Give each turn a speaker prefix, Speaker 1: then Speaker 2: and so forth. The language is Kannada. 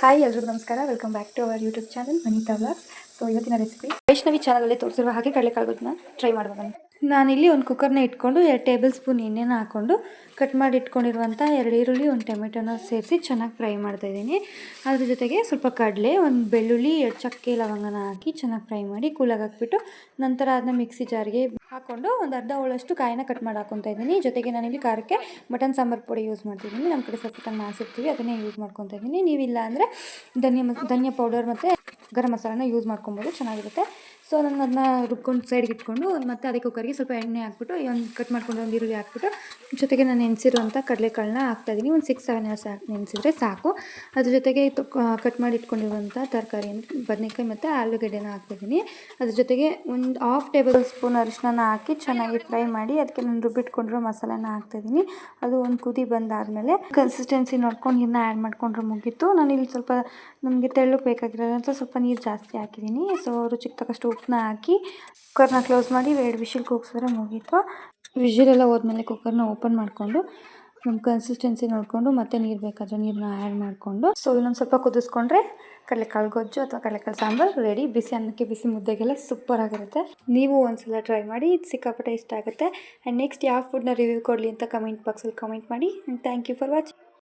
Speaker 1: ಹಾಯ್ ಎಲ್ರಿಗೂ ನಮಸ್ಕಾರ. Welcome back to our YouTube channel Vanitha vlogs so ಇವತ್ತಿನ ರೆಸಿಪಿ ವೈಷ್ಣವಿ ಚಾನಲಲ್ಲಿ ತೋರಿಸಿರುವ ಹಾಗೆ ಕಡಲೆಕಾಳುಗಳನ್ನ ಟ್ರೈ ನಾನು ನಾನಿಲ್ಲಿ ಒಂದು ಕುಕ್ಕರ್ನ ಇಟ್ಕೊಂಡು ಎರಡು ಟೇಬಲ್ ಸ್ಪೂನ್ ಎಣ್ಣೆನ ಹಾಕ್ಕೊಂಡು ಕಟ್ ಮಾಡಿ ಇಟ್ಕೊಂಡಿರುವಂಥ ಎರಡು ಈರುಳ್ಳಿ, ಒಂದು ಟೊಮೆಟೊನ ಸೇರಿಸಿ ಚೆನ್ನಾಗಿ ಫ್ರೈ ಮಾಡ್ತಾಯಿದ್ದೀನಿ ಅದ್ರ ಜೊತೆಗೆ ಸ್ವಲ್ಪ ಕಡಲೆ, ಒಂದು ಬೆಳ್ಳುಳ್ಳಿ, ಎರಡು ಚಕ್ಕೆ ಲವಂಗನ ಹಾಕಿ ಚೆನ್ನಾಗಿ ಫ್ರೈ ಮಾಡಿ ಕೂಲಾಗಿ ಹಾಕ್ಬಿಟ್ಟು ನಂತರ ಅದನ್ನ ಮಿಕ್ಸಿ ಜಾರ್ಗೆ ಹಾಕ್ಕೊಂಡು ಒಂದು ಅರ್ಧ ಹೋಳಷ್ಟು ಕಾಯಿನ ಕಟ್ ಮಾಡಿ ಹಾಕೊತಾ ಇದ್ದೀನಿ. ಜೊತೆಗೆ ನಾನಿಲ್ಲಿ ಖಾರಕ್ಕೆ ಮಟನ್ ಸಾಂಬಾರು ಪುಡಿ ಯೂಸ್ ಮಾಡ್ತಿದ್ದೀನಿ. ನಮ್ಮ ಕಡೆ ಸ್ವಲ್ಪ ಮಾಡಿಸಿರ್ತೀವಿ ಅದನ್ನೇ ಯೂಸ್ ಮಾಡ್ಕೊತಾ ಇದ್ದೀನಿ. ನೀವಿಲ್ಲ ಅಂದರೆ ಧನ್ಯ ಧನಿಯಾ ಪೌಡರ್ ಮತ್ತು ಗರಂ ಮಸಾಲಾನ ಯೂಸ್ ಮಾಡ್ಕೊಬೋದು ಚೆನ್ನಾಗಿರುತ್ತೆ. ಸೊ ನಾನು ಅದನ್ನ ರುಬ್ಕೊಂಡು ಸೈಡ್ಗೆ ಇಟ್ಕೊಂಡು, ಮತ್ತು ಅದಕ್ಕೆ ಕುಕ್ಕರ್ಗೆ ಸ್ವಲ್ಪ ಎಣ್ಣೆ ಹಾಕ್ಬಿಟ್ಟು ಒಂದು ಕಟ್ ಮಾಡ್ಕೊಂಡು ಒಂದು ಈರುಳ್ಳಿ ಹಾಕ್ಬಿಟ್ಟು ಜೊತೆಗೆ ನಾನು ನೆನೆಸಿರುವಂಥ ಕಡಲೆಕಾಳನ್ನ ಹಾಕ್ತಾಯಿದ್ದೀನಿ ಒಂದು ಸಿಕ್ಸ್ ಸೆವೆನ್ ಅವರ್ಸ್ ಹಾಕಿ ನೆನೆಸಿದ್ರೆ ಸಾಕು. ಅದ್ರ ಜೊತೆಗೆ ಕಟ್ ಮಾಡಿ ಇಟ್ಕೊಂಡಿರುವಂಥ ತರಕಾರಿ ಬದನೆಕಾಯಿ ಮತ್ತು ಆಲೂಗಡ್ಡೆನ ಹಾಕ್ತಿದ್ದೀನಿ ಅದ್ರ ಜೊತೆಗೆ ಒಂದು ಹಾಫ್ ಟೇಬಲ್ ಸ್ಪೂನ್ ಅರಿಶಿನ ಹಾಕಿ ಚೆನ್ನಾಗಿ ಫ್ರೈ ಮಾಡಿ ಅದಕ್ಕೆ ನಾನು ರುಬ್ಬಿಟ್ಕೊಂಡಿರೋ ಮಸಾಲೆನ ಹಾಕ್ತಾಯಿದ್ದೀನಿ ಅದು ಒಂದು ಕುದಿ ಬಂದಾದಮೇಲೆ ಕನ್ಸಿಸ್ಟೆನ್ಸಿ ನೋಡ್ಕೊಂಡು ಇನ್ನೂ ಆ್ಯಡ್ ಮಾಡಿಕೊಂಡ್ರೆ ಮುಗೀತು. ನಾನು ಇಲ್ಲಿ ಸ್ವಲ್ಪ ನಮಗೆ ತೆಳ್ಳಗೆ ಬೇಕಾಗಿರೋದಂತ ಸ್ವಲ್ಪ ನೀರು ಜಾಸ್ತಿ ಹಾಕಿದ್ದೀನಿ ಸೊ ರುಚಿಗೆ ತಕ್ಕಷ್ಟು ಉಪ್ಪನ್ನ ಹಾಕಿ, ಕುಕ್ಕರ್ನ ಕ್ಲೋಸ್ ಮಾಡಿ ಎರಡು ವಿಷಿಲ್ ಕೂಗಿಸಿದ್ರೆ ಮುಗೀತು. ವಿಷಿಲೆಲ್ಲ ಹೋದ್ಮೇಲೆ ಕುಕ್ಕರ್ನ ಓಪನ್ ಮಾಡಿಕೊಂಡು ನಮ್ಮ ಕನ್ಸಿಸ್ಟೆನ್ಸಿ ನೋಡಿಕೊಂಡು ಮತ್ತೆ ನೀರು ಬೇಕಾದರೆ ನೀರನ್ನ ಆ್ಯಡ್ ಮಾಡಿಕೊಂಡು ಸೊ ಇನ್ನೊಂದು ಸ್ವಲ್ಪ ಕುದಿಸ್ಕೊಂಡ್ರೆ ಕಡಲೆಕಾಳು ಗೊಜ್ಜು ಅಥವಾ ಕಡಲೆಕಾಳು ಸಾಂಬಾರು ರೆಡಿ ಬಿಸಿ ಅನ್ನಕ್ಕೆ ಬಿಸಿ ಮುದ್ದೆಗೆಲ್ಲ ಸೂಪರ್ ಆಗಿರುತ್ತೆ. ನೀವು ಒಂದ್ಸಲ ಟ್ರೈ ಮಾಡಿ, ಇದು ಸಿಕ್ಕಾಪಟ್ಟೆ ಇಷ್ಟ ಆಗುತ್ತೆ. ಆ್ಯಂಡ್ ನೆಕ್ಸ್ಟ್ ಯಾವ ಫುಡ್ನ ರಿವ್ಯೂ ಕೊಡಲಿ ಅಂತ ಕಮೆಂಟ್ ಬಾಕ್ಸಲ್ಲಿ ಕಮೆಂಟ್ ಮಾಡಿ. And thank you for watching